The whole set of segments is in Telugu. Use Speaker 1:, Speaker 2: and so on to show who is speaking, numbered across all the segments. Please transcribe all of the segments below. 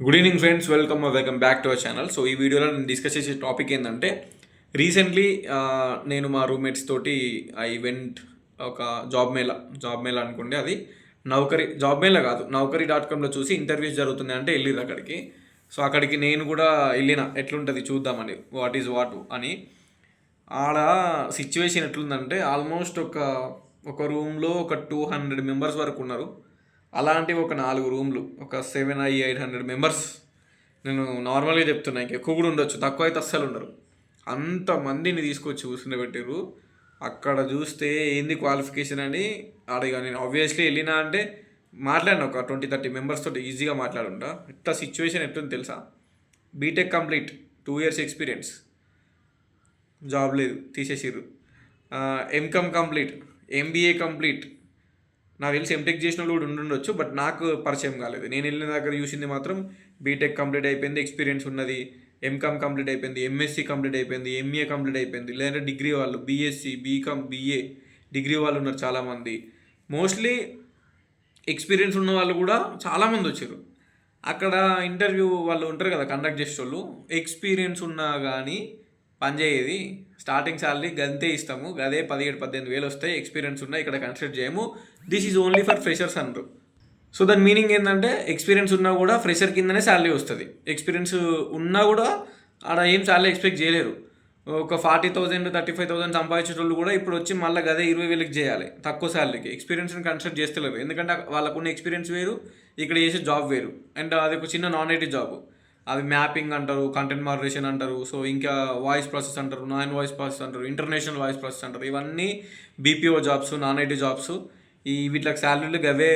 Speaker 1: Good evening friends welcome welcome back to our channel so ఈ వీడియోలో నేను డిస్కస్ చేసే టాపిక్ ఏంటంటే రీసెంట్లీ నేను మా రూమ్మేట్స్ తోటి ఐ వెంట్ ఒక జాబ్ మేళా జాబ్ మేళా అనుకోండి అది నౌకరీ జాబ్ మేళా కాదు నౌకరీ డాట్ కామ్లో చూసి ఇంటర్వ్యూస్ జరుగుతుంది అంటే వెళ్ళింది అక్కడికి. సో అక్కడికి నేను కూడా వెళ్ళిన ఎట్లుంటుంది చూద్దామని వాట్ ఈజ్ వాట్ అని. ఆడ సిచ్యువేషన్ ఎట్లుందంటే ఆల్మోస్ట్ ఒక ఒక రూమ్లో ఒక టూ హండ్రెడ్ మెంబర్స్ వరకు ఉన్నారు. అలాంటివి ఒక నాలుగు రూమ్లు ఒక seven I eight hundred members నేను నార్మల్గా చెప్తున్నా ఇంక ఎక్కువ కూడా ఉండొచ్చు తక్కువ అయితే అస్సలు ఉండరు. అంతమందిని తీసుకొచ్చి కూర్చుండబెట్టారు అక్కడ చూస్తే ఏంది క్వాలిఫికేషన్ అని అడిగా. నేను ఆబ్వియస్లీ వెళ్ళినా అంటే మాట్లాడిన ఒక ట్వంటీ థర్టీ మెంబర్స్ తోటి ఈజీగా మాట్లాడుంటా ఇట్లా సిచ్యువేషన్ ఎట్లుంది తెలుసా? BTech complete two years experience job లేదు తీసేసిర్రు. ఎంకమ్ కంప్లీట్ ఎంబీఏ కంప్లీట్ నాకు తెలిసి ఎంటెక్ చేసిన వాళ్ళు కూడా ఉండుండొచ్చు బట్ నాకు పరిచయం కాలేదు. నేను వెళ్ళిన దగ్గర చూసింది మాత్రం బీటెక్ కంప్లీట్ అయిపోయింది ఎక్స్పీరియన్స్ ఉన్నది ఎంకామ్ కంప్లీట్ అయిపోయింది ఎంఎస్సి కంప్లీట్ అయిపోయింది ఎంఏ కంప్లీట్ అయిపోయింది లేదంటే డిగ్రీ వాళ్ళు బీఎస్సీ బీకామ్ బీఏ డిగ్రీ వాళ్ళు ఉన్నారు చాలామంది. మోస్ట్లీ ఎక్స్పీరియన్స్ ఉన్న వాళ్ళు కూడా చాలామంది వచ్చారు. అక్కడ ఇంటర్వ్యూ వాళ్ళు ఉంటారు కదా కండక్ట్ చేసే వాళ్ళు ఎక్స్పీరియన్స్ ఉన్నా కానీ పనిచేయేది స్టార్టింగ్ శాలరీ గంతే ఇస్తాము. గదే పదిహేడు పద్దెనిమిది వేలు వస్తాయి ఎక్స్పీరియన్స్ ఉన్నాయి ఇక్కడ కన్సిడర్ చేయము. This is only for freshers అంటారు. సో దాని మీనింగ్ ఏంటంటే ఎక్స్పీరియన్స్ ఉన్నా కూడా ఫ్రెషర్ కిందనే శాలరీ వస్తుంది. ఎక్స్పీరియన్స్ ఉన్నా కూడా ఆడ ఏం శాలరీ ఎక్స్పెక్ట్ చేయలేరు. ఒక forty thousand thirty five thousand సంపాదించేటోళ్ళు కూడా ఇప్పుడు వచ్చి మళ్ళీ గదే ఇరవై వేలకి చేయాలి తక్కువ శాలరీకి ఎక్స్పీరియన్స్ని కన్సిడర్ చేస్తలేరు. ఎందుకంటే వాళ్ళకున్న ఎక్స్పీరియన్స్ వేరు ఇక్కడ చేసే జాబ్ వేరు. అండ్ అది ఒక చిన్న నాన్ ఐటీ జాబ్ అది మ్యాపింగ్ అంటారు కంటెంట్ మోడరేషన్ అంటారు సో ఇంకా వాయిస్ ప్రాసెస్ అంటారు నాన్ వాయిస్ ప్రాసెస్ అంటారు ఇంటర్నేషనల్ వాయిస్ ప్రాసెస్ అంటారు. ఇవన్నీ BPO jobs non IT jobs ఈ వీటికి శాలరీలు గవే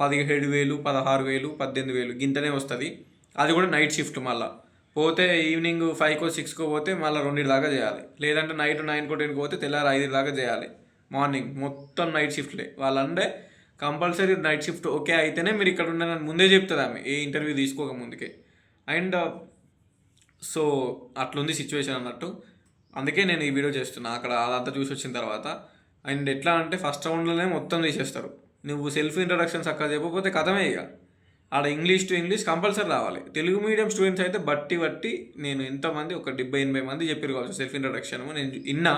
Speaker 1: పదిహేడు వేలు పదహారు వేలు పద్దెనిమిది వేలు గింతనే వస్తుంది. అది కూడా నైట్ షిఫ్ట్ మళ్ళీ. పోతే ఈవినింగ్ ఫైవ్కో సిక్స్కో పోతే మళ్ళీ రెండింటి దాకా చేయాలి. లేదంటే నైట్ నైన్కో టెన్కి పోతే తెల్లారి ఐదు దాకా చేయాలి. మార్నింగ్ మొత్తం నైట్ షిఫ్ట్లే వాళ్ళంటే కంపల్సరీ నైట్ షిఫ్ట్ ఓకే అయితేనే మీరు ఇక్కడ ఉండని ముందే చెప్తుంది ఆమె. ఏ ఇంటర్వ్యూ తీసుకోక ముందుకే. అండ్ uh, సో అట్లుంది సిచ్యువేషన్ అన్నట్టు. అందుకే నేను ఈ వీడియో చేస్తున్నా. అక్కడ అదంతా చూసి వచ్చిన తర్వాత. అండ్ ఎట్లా అంటే ఫస్ట్ రౌండ్లోనే మొత్తం తీసేస్తారు. నువ్వు సెల్ఫ్ ఇంట్రడక్షన్స్ అక్కడ చెప్పకపోతే కథమే ఇక. ఆడ ఇంగ్లీష్ టు ఇంగ్లీష్ కంపల్సరీ రావాలి. తెలుగు మీడియం స్టూడెంట్స్ అయితే బట్టి బట్టి నేను ఎంతమంది ఒక డెబ్బై ఎనభై మంది చెప్పారు కావచ్చు సెల్ఫ్ ఇంట్రడక్షన్ నేను ఇన్నా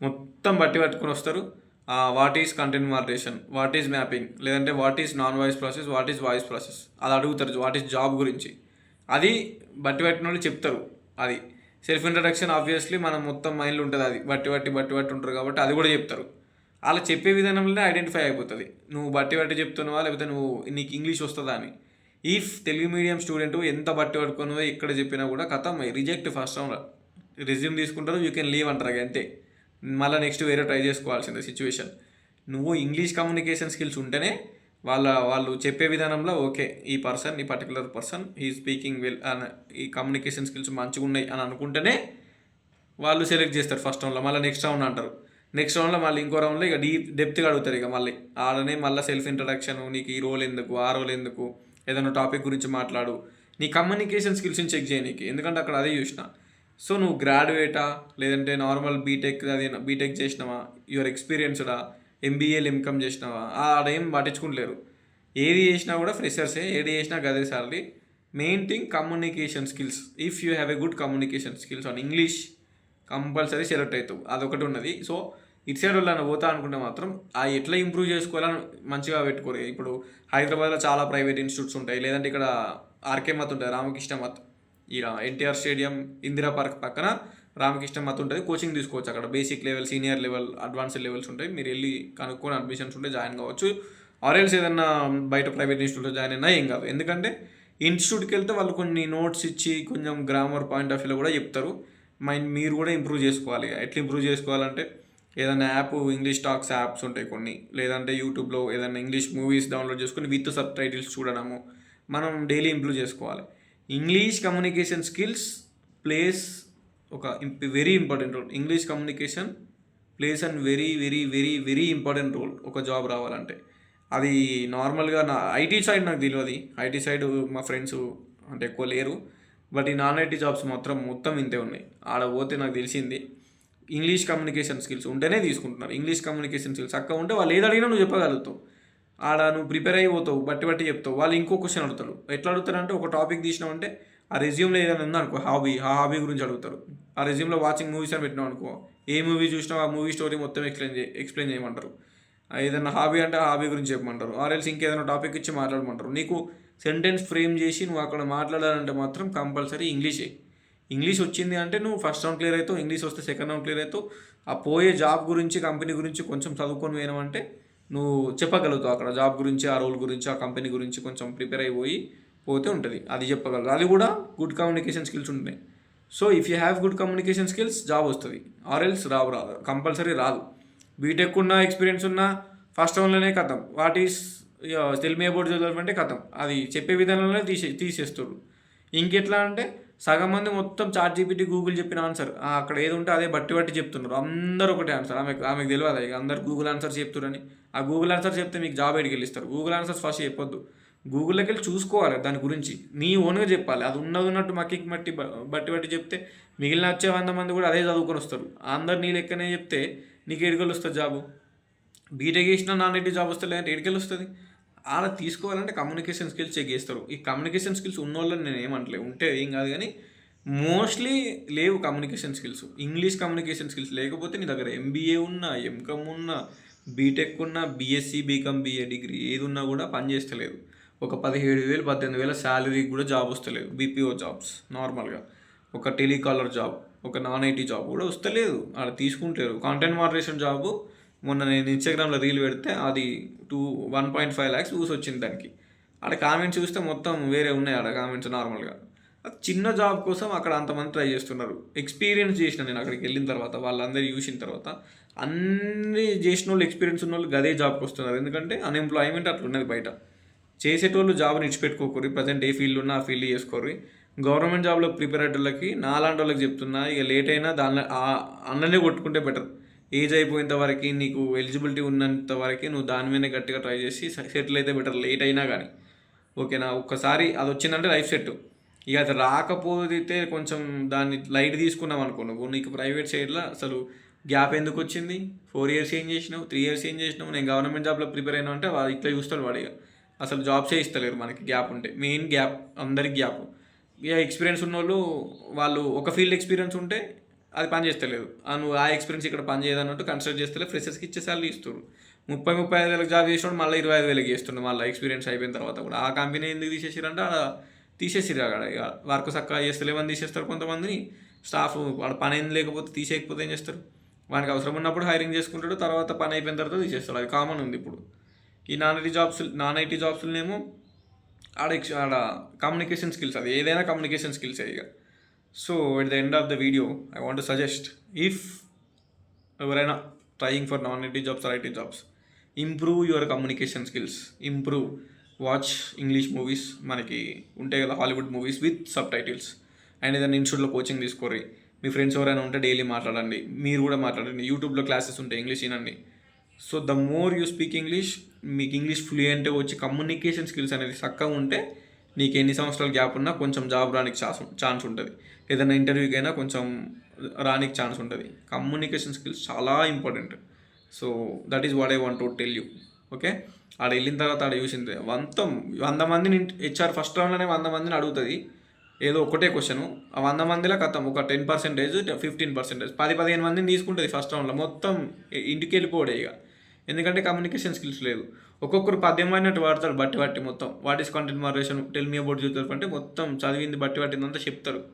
Speaker 1: మొత్తం బట్టి పట్టుకుని వస్తారు. What is content moderation what is mapping లేదంటే what is non voice process what is voice process అది అడుగుతారు. వాట్ ఈస్ జాబ్ గురించి? అది బట్టి పట్టిన వాళ్ళు చెప్తారు. అది సెల్ఫ్ ఇంట్రడక్షన్ ఆబ్వియస్లీ మనం మొత్తం మైండ్లో ఉంటుంది అది. బట్టి బట్టి బట్టి బట్టి ఉంటారు కాబట్టి అది కూడా చెప్తారు. అలా చెప్పే విధానంలోనే ఐడెంటిఫై అయిపోతుంది. నువ్వు బట్టి బట్టి చెప్తున్నావా? లేకపోతే నువ్వు నీకు ఇంగ్లీష్ వస్తుందా అని. ఇఫ్ తెలుగు మీడియం స్టూడెంట్ ఎంత బట్టి పట్టుకున్నావో ఎక్కడ చెప్పినా కూడా కథం రిజెక్ట్ ఫస్ట్ రౌండ్. రెజ్యూమ్ తీసుకుంటారు యూ కెన్ లీవ్ అంటారు. అంతే. మళ్ళీ నెక్స్ట్ వేరే ట్రై చేసుకోవాల్సిందే సిచ్యువేషన్. నువ్వు ఇంగ్లీష్ కమ్యూనికేషన్ స్కిల్స్ ఉంటేనే వాళ్ళ వాళ్ళు చెప్పే విధానంలో ఓకే ఈ పర్సన్ ఈ పర్టికులర్ పర్సన్ ఈ స్పీకింగ్ వెల్ ఈ కమ్యూనికేషన్ స్కిల్స్ మంచిగా ఉన్నాయి అని అనుకుంటేనే వాళ్ళు సెలెక్ట్ చేస్తారు ఫస్ట్ రౌండ్లో. మళ్ళీ నెక్స్ట్ రౌండ్ అంటారు. నెక్స్ట్ రౌండ్లో మళ్ళీ ఇంకో రౌండ్లో ఇక డీప్ డెప్త్గా అడుగుతారు ఇక మళ్ళీ. ఆడనే మళ్ళీ సెల్ఫ్ ఇంట్రడక్షన్ నీకు ఈ రోల్ ఎందుకు ఆ రోల్ ఎందుకు ఏదైనా టాపిక్ గురించి మాట్లాడు. నీ కమ్యూనికేషన్ స్కిల్స్ని చెక్ చేయనీకి ఎందుకంటే అక్కడ అదే చూసిన. సో నువ్వు గ్రాడ్యుయేటా లేదంటే నార్మల్ బీటెక్ అది బీటెక్ చేసినావా? యువర్ ఎక్స్పీరియన్స్డా? ఎంబీఏలు ఇన్కమ్ చేసినావా? ఆడేం పట్టించుకుంటలేరు ఏది చేసినా కూడా ఫ్రెషర్సే ఏది చేసినా గదే సార్లీ main thing communication skills if you have a good communication skills on English compulsory select అవుతావు అదొకటి ఉన్నది. సో ఇటు సైడ్ వాళ్ళని పోతా అనుకుంటే మాత్రం ఆ ఎట్లా ఇంప్రూవ్ చేసుకోవాలని మంచిగా పెట్టుకోరు. ఇప్పుడు హైదరాబాద్లో చాలా ప్రైవేట్ ఇన్స్టిట్యూట్స్ ఉంటాయి. లేదంటే ఇక్కడ ఆర్కే మత్ ఉంటాయి. రామకృష్ణ మత్ ఈ ఎన్టీఆర్ స్టేడియం ఇందిరా పార్క్ పక్కన రామకృష్ణ మత్ ఉంటుంది. కోచింగ్ తీసుకోవచ్చు అక్కడ. Basic level senior level advanced levels ఉంటాయి. మీరు వెళ్ళి కనుక్కొని అడ్మిషన్స్ ఉంటే జాయిన్ కావచ్చు. ఆర్ఎల్స్ ఏదైనా బయట ప్రైవేట్ ఇన్స్టిట్యూట్లో జాయిన్ అయినా ఏం కాదు. ఎందుకంటే ఇన్స్టిట్యూట్కి వెళ్తే వాళ్ళు కొన్ని నోట్స్ ఇచ్చి కొంచెం గ్రామర్ పాయింట్ ఆఫ్ వ్యూలో కూడా చెప్తారు. మైండ్ మీరు కూడా ఇంప్రూవ్ చేసుకోవాలి. ఎట్లా ఇంప్రూవ్ చేసుకోవాలంటే ఏదైనా యాప్ ఇంగ్లీష్ టాక్స్ యాప్స్ ఉంటాయి కొన్ని. లేదంటే యూట్యూబ్లో ఏదైనా ఇంగ్లీష్ మూవీస్ డౌన్లోడ్ చేసుకుని విత్ సబ్ టైటిల్స్ చూడడము. మనం డైలీ ఇంప్రూవ్ చేసుకోవాలి. ఇంగ్లీష్ కమ్యూనికేషన్ స్కిల్స్ ప్లేస్ ఒక very important role English communication plays and very very very very important role ఒక జాబ్ రావాలంటే. అది నార్మల్గా నా ఐటీ సైడ్ నాకు తెలియదు ఐటీ సైడ్ మా ఫ్రెండ్స్ అంటే ఎక్కువ లేరు. బట్ ఈ నాన్ ఐటీ జాబ్స్ మాత్రం మొత్తం ఇంతే ఉన్నాయి. ఆడ పోతే నాకు తెలిసింది ఇంగ్లీష్ కమ్యూనికేషన్ స్కిల్స్ ఉంటేనే తీసుకుంటున్నారు. ఇంగ్లీష్ కమ్యూనికేషన్ స్కిల్స్ అక్క ఉంటే వాళ్ళు ఏది అడిగినా నువ్వు చెప్పగలుగుతావు. ఆడ నువ్వు ప్రిపేర్ అయిపోతావు బట్టి బట్టి చెప్తావు. వాళ్ళు ఇంకో క్వశ్చన్ అడుగుతారు. ఎట్లా అడుగుతారు అంటే ఒక టాపిక్ తీసినామంటే ఆ రెజ్యూమ్లో ఏదైనా ఉందనుకో హాబీ ఆ హాబీ గురించి అడుగుతారు. ఆ రెజ్యూమ్లో వాచింగ్ మూవీస్ అని పెట్టినావు అనుకో ఏ మూవీ చూసినావు ఆ మూవీ స్టోరీ మొత్తం ఎక్స్ప్లెయిన్ చే ఎక్స్ప్లెయిన్ చేయమంటారు. ఏదైనా హాబీ అంటే ఆ హాబీ గురించి చెప్పమంటారు. ఆర్ఎల్స్ ఇంకేదైనా టాపిక్ ఇచ్చి మాట్లాడమంటారు. నీకు సెంటెన్స్ ఫ్రేమ్ చేసి నువ్వు అక్కడ మాట్లాడాలంటే మాత్రం కంపల్సరీ ఇంగ్లీషే ఇంగ్లీష్ వచ్చింది అంటే నువ్వు ఫస్ట్ రౌండ్ క్లియర్ అవుతావు ఇంగ్లీష్ వస్తే సెకండ్ రౌండ్ క్లియర్ అవుతావు. ఆ పోయే జాబ్ గురించి కంపెనీ గురించి కొంచెం చదువుకొని పోయినావంటే నువ్వు చెప్పగలుగుతావు అక్కడ. జాబ్ గురించి ఆ రోల్ గురించి ఆ కంపెనీ గురించి కొంచెం ప్రిపేర్ అయిపోయి పోతే ఉంటుంది. అది చెప్పగలరు. అది కూడా గుడ్ కమ్యూనికేషన్ స్కిల్స్ ఉంటాయి so if you have good communication skills job వస్తుంది. ఆర్ఎల్స్ రావు రాదు. కంపల్సరీ రాదు. బీటెక్ ఉన్న ఎక్స్పీరియన్స్ ఉన్న ఫస్ట్ వన్లోనే కథం what is tell me about అంటే కథం అది చెప్పే విధానంలోనే తీసే తీసేస్తాడు. ఇంకెట్లా అంటే సగం మంది మొత్తం చాట్ జీపీటీ గూగుల్ చెప్పిన ఆన్సర్ అక్కడ ఏది ఉంటే అదే బట్టి బట్టి చెప్తున్నారు. అందరూ ఒకటే ఆన్సర్ ఆమెకు ఆమెకు తెలియదు ఇక? అందరు గూగుల్ ఆన్సర్ చెప్తున్నారని ఆ గూగుల్ ఆన్సర్ చెప్తే మీకు జాబ్ ఎడికి వెళ్ళిస్తారు గూగుల్ ఆన్సర్స్ ఫస్ట్ చెప్పొద్దు. గూగుల్లోకి వెళ్ళి చూసుకోవాలి దాని గురించి. నీ ఓన్గా చెప్పాలి. అది ఉన్నది ఉన్నట్టు మక్కి మట్టి బట్టి బట్టి చెప్తే మిగిలిన వచ్చే వంద మంది కూడా అదే చదువుకొని వస్తారు. అందరు నీ లెక్కనే చెప్తే నీకు ఎడికలు వస్తుంది జాబు. బీటెక్ చేసిన నాన్ ఐటీ జాబ్ వస్తే లేదంటే ఎడికెళ్ళి వస్తుంది. అలా తీసుకోవాలంటే కమ్యూనికేషన్ స్కిల్స్ చెక్ చేస్తారు. ఈ కమ్యూనికేషన్ స్కిల్స్ ఉన్న వాళ్ళని నేను ఏమంటలే. ఉంటే ఏం కాదు కానీ మోస్ట్లీ లేవు communication skills English communication skills లేకపోతే నీ దగ్గర ఎంబీఏ ఉన్నా ఎంకమ్ ఉన్నా బీటెక్ ఉన్నా బీఎస్సీ బీకమ్ బీఏ డిగ్రీ ఏది ఉన్నా కూడా పని చేస్తలేదు. ఒక పదిహేడు వేలు పద్దెనిమిది వేల శాలరీకి కూడా జాబ్ వస్తలేదు. బీపీఓ జాబ్స్ నార్మల్గా. ఒక టెలికాలర్ జాబ్ ఒక నాన్ ఐటీ జాబ్ కూడా వస్తలేదు. అక్కడ తీసుకుంటలేరు. కాంటెంట్ మోడరేషన్ జాబ్ మొన్న నేను ఇన్స్టాగ్రామ్లో రీల్ పెడితే అది two one point five lakhs views వచ్చింది దానికి. ఆడ కామెంట్స్ చూస్తే మొత్తం వేరే ఉన్నాయి ఆడ కామెంట్స్ నార్మల్గా. అది చిన్న జాబ్ కోసం అక్కడ అంతమంది ట్రై చేస్తున్నారు. ఎక్స్పీరియన్స్ చేసిన నేను అక్కడికి వెళ్ళిన తర్వాత వాళ్ళందరూ చూసిన తర్వాత అన్ని చేసిన వాళ్ళు ఎక్స్పీరియన్స్ ఉన్న వాళ్ళు గదే జాబ్కి వస్తున్నారు. ఎందుకంటే అన్ఎంప్లాయ్మెంట్ అట్లా ఉన్నది బయట. చేసేటోళ్ళు జాబ్ని ఇచ్చిపెట్టుకోకూరి ప్రజెంట్ ఏ ఫీల్డ్ ఉన్నా ఆ ఫీల్డ్ చేసుకోరు గవర్నమెంట్ జాబ్లో ప్రిపేర్ అయ్యేటోళ్ళకి నాలాంటి వాళ్ళకి చెప్తున్నా ఇక లేట్ అయినా దానిలో అన్ననే కొట్టుకుంటే బెటర్ ఏజ్ అయిపోయేంత వరకు నీకు ఎలిజిబిలిటీ ఉన్నంత వరకు నువ్వు దాని మీద గట్టిగా ట్రై చేసి సెటిల్ అయితే బెటర్ లేట్ అయినా కానీ ఓకేనా? ఒక్కసారి అది వచ్చిందంటే లైఫ్ సెట్ ఇక అది రాకపోతే కొంచెం దాన్ని లైట్ తీసుకున్నాం అనుకో నువ్వు. నీకు ప్రైవేట్ సైడ్లో అసలు గ్యాప్ ఎందుకు వచ్చింది? ఫోర్ ఇయర్స్ ఏం చేసినావు? త్రీ ఇయర్స్ ఏం చేసినావు? నేను గవర్నమెంట్ జాబ్లో ప్రిపేర్ అయినా అంటే ఇట్లా చూస్తాడు వాడు ఇక. అసలు జాబ్ ఇస్తలేరు మనకి గ్యాప్ ఉంటే. మెయిన్ గ్యాప్ అందరికి గ్యాప్. ఇక ఎక్స్పీరియన్స్ ఉన్న వాళ్ళు వాళ్ళు ఒక ఫీల్డ్ ఎక్స్పీరియన్స్ ఉంటే అది పని చేస్తలేదు ఆ నువ్వు ఆ ఎక్స్పీరియన్స్ ఇక్కడ పని చేయదన్నట్టు కన్సిడర్ చేస్తే ఫ్రెషర్స్కి ఇచ్చే సార్లు ఇస్తారు ముప్పై ముప్పై ఐదు వేలకు జాబ్ చేసినప్పుడు మళ్ళీ ఇరవై ఐదు వేలకి చేస్తుండే మళ్ళీ ఎక్స్పీరియన్స్ అయిపోయిన తర్వాత కూడా. ఆ కంపెనీ ఎందుకు తీసేసిరంటే ఆడ తీసేసిరు అక్కడ ఇక వర్క్ చక్కగా చేస్తలేమని తీసేస్తారు కొంతమందిని. స్టాఫ్ వాడు పని ఏం లేకపోతే తీసేయకపోతే ఏం చేస్తారు? వానికి అవసరం ఉన్నప్పుడు హైరింగ్ చేసుకుంటాడు తర్వాత పని అయిపోయిన తర్వాత తీసేస్తాడు. అది కామన్ ఉంది ఇప్పుడు. ఈ non IT jobs non IT జాబ్స్లోనేమో ఆడ ఆడ కమ్యూనికేషన్ స్కిల్స్ అది ఏదైనా కమ్యూనికేషన్ స్కిల్స్ ఇక so at the end of the video I want suggest if ఎవరైనా trying for non IT jobs or IT jobs improve your communication skills improve watch English movies మనకి ఉంటాయి కదా Hollywood movies with subtitles and ఏదైనా ఇన్స్టిట్యూట్లో కోచింగ్ తీసుకోరి మీ ఫ్రెండ్స్ ఎవరైనా ఉంటే డైలీ మాట్లాడండి. మీరు కూడా మాట్లాడండి. యూట్యూబ్లో క్లాసెస్ ఉంటాయి ఇంగ్లీష్ వినండి. So the more you speak English మీకు ఇంగ్లీష్ ఫ్లూయెంట్ వచ్చి కమ్యూనికేషన్ స్కిల్స్ అనేది చక్కగా ఉంటే నీకు ఎన్ని సంవత్సరాల గ్యాప్ ఉన్నా కొంచెం జాబ్ రానికి ఛాన్స్ ఛాన్స్ ఉంటుంది. ఏదైనా ఇంటర్వ్యూకి అయినా కొంచెం రానికి ఛాన్స్ ఉంటుంది. కమ్యూనికేషన్ స్కిల్స్ చాలా important so that is what I want to tell you okay ఆడ వెళ్ళిన తర్వాత ఆడ చూసింది మొత్తం వంద మందిని హెచ్ఆర్ ఫస్ట్ రౌండ్లోనే వంద మందిని అడుగుతుంది. ఏదో ఒకటే క్వశ్చన్ ఆ వంద మందిలో కథం ఒక టెన్ పర్సెంటేజ్ ఫిఫ్టీన్ పర్సెంటేజ్ పది పదిహేను మందిని తీసుకుంటుంది ఫస్ట్ రౌండ్లో మొత్తం ఇంటికి వెళ్ళిపోడే ఇక. ఎందుకంటే కమ్యూనికేషన్ స్కిల్స్ లేదు ఒక్కొక్కరు పద్యం అయినట్టు వాడతారు బట్టి బట్టి మొత్తం. What is content moderation tell me about చూస్తారు అంటే మొత్తం చదివింది బట్టి పట్టిందంతా చెప్తారు.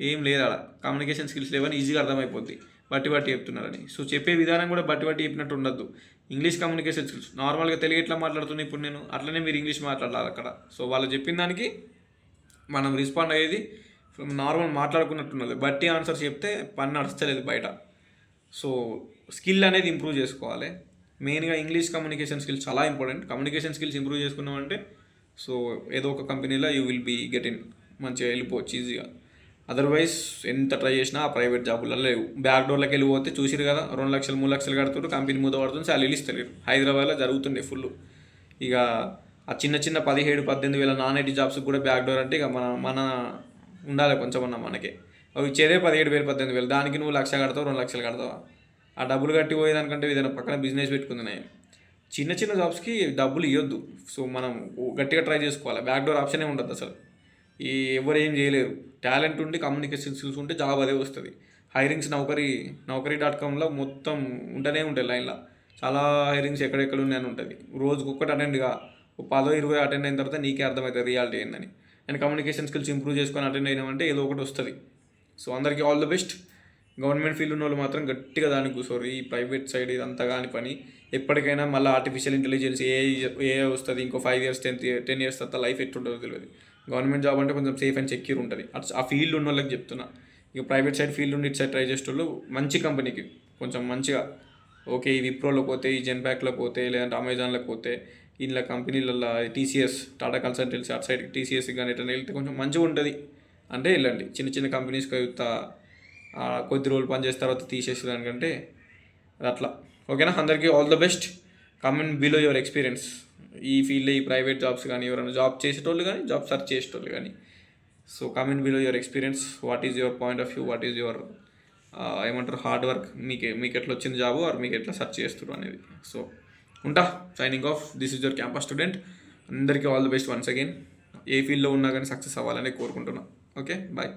Speaker 1: ఏం లేదు అలా కమ్యూనికేషన్ స్కిల్స్ లేవని ఈజీగా అర్థమైపోద్ది. బట్టి బట్టి చెప్తున్నారని. సో చెప్పే విధానం కూడా బట్టి బట్టి చెప్పినట్టు ఉండద్దు. ఇంగ్లీష్ కమ్యూనికేషన్ స్కిల్స్ నార్మల్గా తెలుగు ఎట్లా మాట్లాడుతున్నా ఇప్పుడు నేను? అట్లనే మీరు ఇంగ్లీష్ మాట్లాడాలి అక్కడ. సో వాళ్ళు చెప్పిన దానికి మనం రెస్పాండ్ అయ్యేది నార్మల్ మాట్లాడుకున్నట్టున్నది. బట్టి ఆన్సర్స్ చెప్తే పని నడుస్తలేదు బయట. సో స్కిల్ అనేది ఇంప్రూవ్ చేసుకోవాలి. మెయిన్గా ఇంగ్లీష్ కమ్యూనికేషన్ స్కిల్స్ చాలా ఇంపార్టెంట్ కమ్యూనికేషన్ స్కిల్స్ ఇంప్రూవ్ చేసుకున్నామంటే సో ఏదో ఒక కంపెనీలో you will be get in మంచిగా వెళ్ళిపోవచ్చు ఈజీగా అదర్వైజ్ ఎంత ట్రై చేసినా ఆ ప్రైవేట్ జాబులలో లేవు. బ్యాక్ డోర్లోకి వెళ్ళిపోతే చూసిరు కదా రెండు లక్షలు మూడు లక్షలు కడుతుంటారు కంపెనీ మూత పడుతుంది శాలరీలు ఇస్తలేరు. హైదరాబాద్లో జరుగుతుండే ఫుల్ ఇక ఆ చిన్న చిన్న పదిహేడు పద్దెనిమిది వేల నాన్ ఐటీ జాబ్స్ కూడా బ్యాక్ డోర్ అంటే ఇక మన మన ఉండాలి కొంచెం అన్న మనకి. అవి ఇచ్చేదే పదిహేడు వేలు పద్దెనిమిది వేలు. దానికి నువ్వు లక్ష కడతావు రెండు లక్షలు కడతావా? ఆ డబ్బులు కట్టి పోయేదానికంటే ఏదైనా పక్కన బిజినెస్ పెట్టుకుంది చిన్న చిన్న జాబ్స్కి డబ్బులు ఇవ్వద్దు సో మనం గట్టిగా ట్రై చేసుకోవాలి. బ్యాక్డోర్ ఆప్షనే ఉండదు అసలు. ఈ ఎవరు ఏం చేయలేరు. టాలెంట్ ఉండి కమ్యూనికేషన్ స్కిల్స్ ఉంటే జాబ్ అదే వస్తుంది. హైరింగ్స్ నౌకరీ నౌకరీ డాట్ కామ్లో మొత్తం ఉంటూనే ఉంటాయి లైన్లో. చాలా హైరింగ్స్ ఎక్కడెక్కడ ఉన్నాయని ఉంటుంది. రోజుకి ఒక్కటి అటెండ్గా పదో ఇరవై అటెండ్ అయిన తర్వాత నీకే అర్థమవుతుంది రియాలిటీ ఏందని. అండ్ కమ్యూనికేషన్ స్కిల్స్ ఇంప్రూవ్ చేసుకొని అటెండ్ అయినామంటే ఏదో ఒకటి వస్తుంది. సో అందరికీ all the best. Government field ఉన్న వాళ్ళు మాత్రం గట్టిగా దానికి కూర్చోరు ఈ ప్రైవేట్ సైడ్ ఇదంతా కాని పని. ఎప్పటికైనా మళ్ళీ ఆర్టిఫిషియల్ ఇంటెలిజెన్స్ ఏ ఏ వస్తుంది ఇంకో five years tenth ten years తర్వాత లైఫ్ ఎట్టుంటుందో తెలియదు గవర్నమెంట్ జాబ్ అంటే కొంచెం సేఫ్ అండ్ సెక్యూర్ ఉంటుంది. అట్స్ ఆ ఫీల్డ్ ఉన్న వాళ్ళకి చెప్తున్నా. ఇక ప్రైవేట్ సైడ్ ఫీల్డ్ ఉండి ఇటు సైడ్ ట్రై చేసేటోళ్ళు మంచి కంపెనీకి కొంచెం మంచిగా. ఓకే ఈ విప్రోలో పోతే ఈ జెన్పాక్లో పోతే లేదంటే అమెజాన్లో పోతే ఇంట్లో కంపెనీలలో టీసీఎస్ టాటా కన్సల్టెన్సీ అటు సైడ్ టీసీఎస్ కానీ ఎట్లా వెళ్తే కొంచెం మంచిగా ఉంటుంది అంటే వెళ్ళండి. చిన్న చిన్న కంపెనీస్కి యుక్త కొద్ది రోజులు పనిచేసిన తర్వాత తీసేసే దానికంటే అట్లా. ఓకేనా? అందరికీ all the best. Comment below your experience ఈ ఫీల్డ్లో ఈ ప్రైవేట్ జాబ్స్ కానీ ఎవరైనా జాబ్ చేసేటోళ్ళు కానీ జాబ్ సర్చ్ చేసేటోళ్ళు కానీ. So comment below your experience what is your point of view what is your ఏమంటారు హార్డ్ వర్క్ మీకు మీకు ఎట్లా వచ్చింది జాబు? ఆర్ మీకు ఎట్లా సర్చ్ చేస్తారు అనేది. సో ఉంటా. Signing off this is your campus student అందరికీ all the best once again. ఏ ఫీల్డ్లో ఉన్నా కానీ సక్సెస్ అవ్వాలని కోరుకుంటున్నా. Okay bye